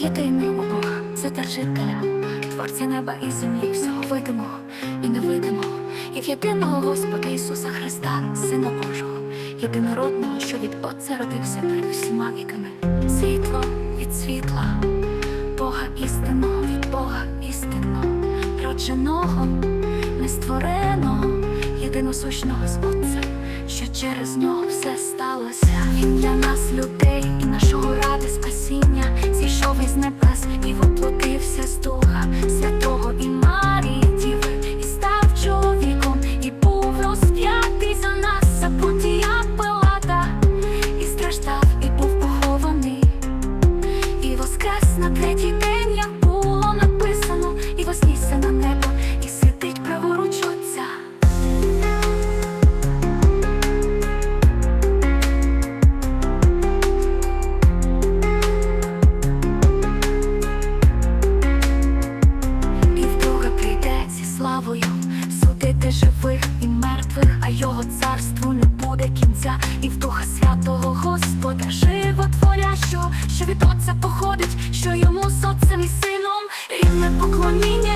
єдиного Бога, Вседержителя, Творця неба і землі, всього видимого і невидимого, і в єдиного Господа Ісуса Христа, Сина Божого, єдинородного, що від Отця родився перед всіма віками. Світло від світла, Бога істинного від Бога істинного, родженого, нествореного, єдиносущного з Отцем, що через нього все сталося. А його царству не буде кінця, і в Духа Святого Господа животворящого, що від Отця походить, що йому з Отцем і сином рівне поклоніння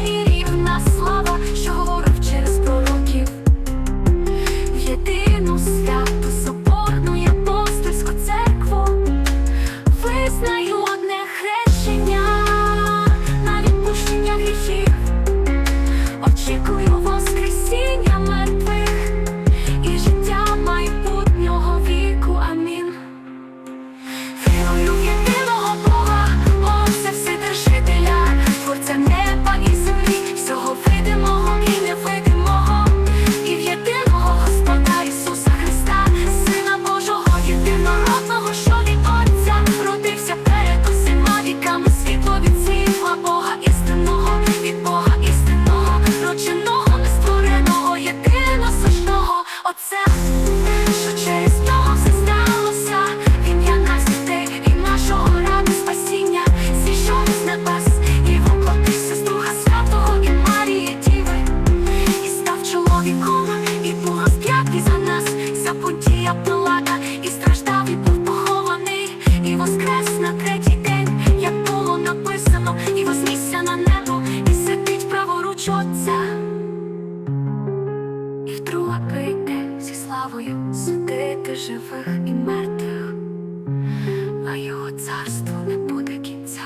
І вдруге прийде зі славою судити живих і мертвих, а його царству не буде кінця.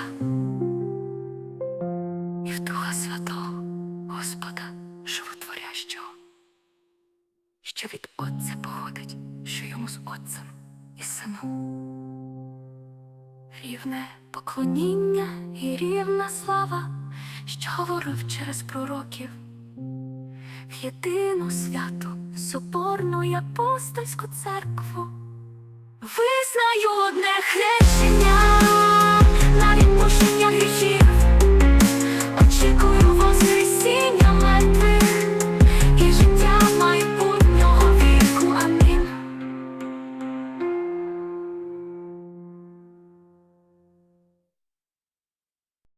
І в Духа Святого, Господа Животворящого, що від Отця походить, що йому з Отцем і Сином. Рівне поклоніння і рівна слава, що говорив через пророків в єдину святу, соборну і апостольську церкву. Визнаю одне хрещення.